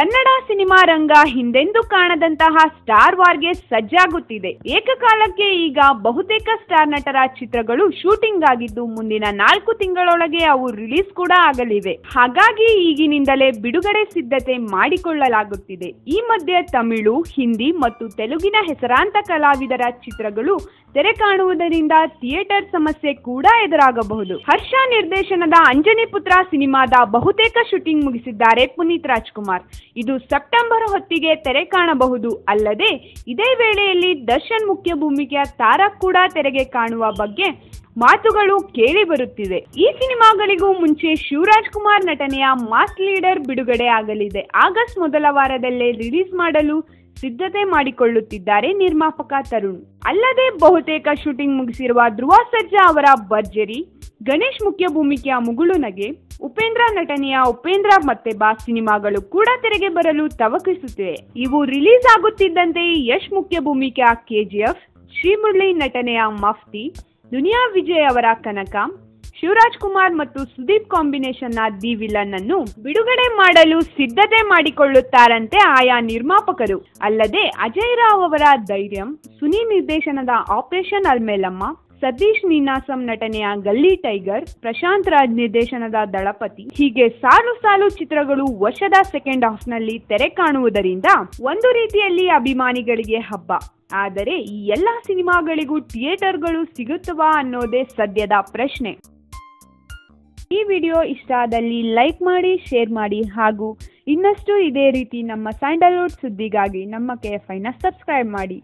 Kannada cinema ರಂಗ ಹಿಂದೆಂದೂ ಕಾಣದಂತಹ star ವಾರ್ಗೆ ಸಜ್ಜಾಗುತ್ತಿದೆ. ಏಕಕಾಲಕ್ಕೆ ಈಗ ಬಹುತೇಕ ಸ್ಟಾರ್ ನಟರ ಚಿತ್ರಗಳು ಶೂಟಿಂಗ್ ಆಗಿದ್ದು ಮುಂದಿನ ನಾಲ್ಕು ತಿಂಗಳೊಳಗೆ ಅವು ರಿಲೀಸ್ ಕೂಡ ಆಗಲಿವೆ. ಹಾಗಾಗಿ ಈಗಿನಿಂದಲೇ ಬಿಡುಗಡೆ ಸಿದ್ಧತೆ ಮಾಡಿಕೊಳ್ಳಲಾಗುತ್ತಿದೆ. ಈ ಮಧ್ಯೆ ತಮಿಳು, ಹಿಂದಿ ಮತ್ತು ತೆಲುಗಿನ ಹೆಸರಾಂತ ಕಲಾವಿದರ ಚಿತ್ರಗಳು ತೆರೆ ಕಾಣುವುದರಿಂದ ಥಿಯೇಟರ್ ಸಮಸ್ಯೆ ಕೂಡ ಎದುರಾಗಬಹುದು. ಹರ್ಷ ನಿರ್ದೇಶನದ ಅಂಜನಿ ಪುತ್ರ ಸಿನಿಮಾದ ಬಹುತೇಕ ಶೂಟಿಂಗ್ ಮುಗಿಸಿದ್ದಾರೆ ಪುನೀತ್ ರಾಜ್ಕುಮಾರ್. ಇದು ಸೆಪ್ಟೆಂಬರ್ ಹೊತ್ತಿಗೆ ತೆರೆ ಕಾಣಬಹುದು. ಅಲ್ಲದೆ, ಇದೇ ವೇಳೆಯಲ್ಲಿ ದರ್ಶನ್ ಮುಖ್ಯ ಭೂಮಿಕೆಯ ತಾರಾ ಕೂಡ ತೆರೆಗೆ ಕಾಣುವ ಬಗ್ಗೆ ಮಾತುಗಳು ಕೇಳಿ ಬರುತ್ತಿದೆ ಈ ಸಿನಿಮಾಗಳಿಗೂ ಮುಂಚೆ ಶಿವರಾಜ್ ಕುಮಾರ್ ನಟನೆಯ ಮಾಸ್ ಲೀಡರ್ ಬಿಡುಗಡೆ ಆಗಲಿದೆ. ಆಗಸ್ಟ್ ಮೊದಲ ವಾರದಲ್ಲೇ ರಿಲೀಸ್ ಮಾಡಲು ಸಿದ್ಧತೆ ಮಾಡಿಕೊಳ್ಳುತ್ತಿದ್ದಾರೆ ನಿರ್ಮಾಪಕ ತರುಣ್. ಅಲ್ಲದೆ, ಬಹುತೇಕ ಶೂಟಿಂಗ್ ಮುಗಿಸಿರುವ ಧ್ರುವ ಸರ್ಜಾ ಅವರ ಭರ್ಜರಿ, ಗಣೇಶ್ ಮುಖ್ಯ ಭೂಮಿಕೆಯ ಮುಗುಳು ನಗೆ ಉಪೇಂದ್ರ ನಟನೆಯ ಉಪೇಂದ್ರ ಮತ್ತೆ ಬಾ ಸಿನಿಮಾಗಳು ಕೂಡ ತೆರೆಗೆ ಬರಲು ತವಕಿಸುತ್ತಿವೆ. ಇವು ರಿಲೀಸ್ ಆಗುತ್ತಿದ್ದಂತೆ ಯಶ್ ಮುಖ್ಯ ಭೂಮಿಕೆಯ ಕೆಜಿಎಫ್, ಶ್ರೀಮುರಳಿ ನಟನೆಯ ಮಫ್ತಿ, ದುನಿಯಾ ವಿಜಯ್ ಅವರ ಕನಕ, ಶಿವರಾಜ್ ಕುಮಾರ್ ಮತ್ತು ಸುದೀಪ್ ಕಾಂಬಿನೇಷನ್ನ ದಿ ವಿಲನ್ ಅನ್ನು ಬಿಡುಗಡೆ ಮಾಡಲು ಸಿದ್ಧತೆ ಮಾಡಿಕೊಳ್ಳುತ್ತಾರಂತೆ ಆಯಾ ನಿರ್ಮಾಪಕರು. ಅಲ್ಲದೆ ಅಜಯ್ ರಾವ್ ಅವರ ಧೈರ್ಯಂ, ಸುನಿ ನಿರ್ದೇಶನದ ಆಪರೇಷನ್ ಅಲ್ಮೇಲಮ್ಮ ಸತೀಶ್ ನೀನಾಸಂ ನಟನೆಯ ಗಲ್ಲಿ ಟೈಗರ್, ಪ್ರಶಾಂತ್ ರಾಜ್ ನಿರ್ದೇಶನದ ದಳಪತಿ, ಹೀಗೆ ಸಾಲು ಸಾಲು ಚಿತ್ರಗಳು ವರ್ಷದ ಸೆಕೆಂಡ್ ಹಾಫ್ನಲ್ಲಿ ತೆರೆ ಕಾಣುವುದರಿಂದ ಒಂದು ರೀತಿಯಲ್ಲಿ ಅಭಿಮಾನಿಗಳಿಗೆ ಹಬ್ಬ. ಆದರೆ ಈ ಎಲ್ಲಾ ಸಿನಿಮಾಗಳಿಗೂ ಥಿಯೇಟರ್ಗಳು ಸಿಗುತ್ತವಾ ಅನ್ನೋದೇ ಸದ್ಯದ ಪ್ರಶ್ನೆ. ಈ ವಿಡಿಯೋ ಇಷ್ಟ ಆದಲ್ಲಿ ಲೈಕ್ ಮಾಡಿ, ಶೇರ್ ಮಾಡಿ ಹಾಗೂ ಇನ್ನಷ್ಟು ಇದೇ ರೀತಿ ನಮ್ಮ ಸ್ಯಾಂಡಲ್ವುಡ್ ಸುದ್ದಿಗಾಗಿ ನಮ್ಮ ಕೆಎಫ್ಐನ ಎಫ್ ಸಬ್ಸ್ಕ್ರೈಬ್ ಮಾಡಿ.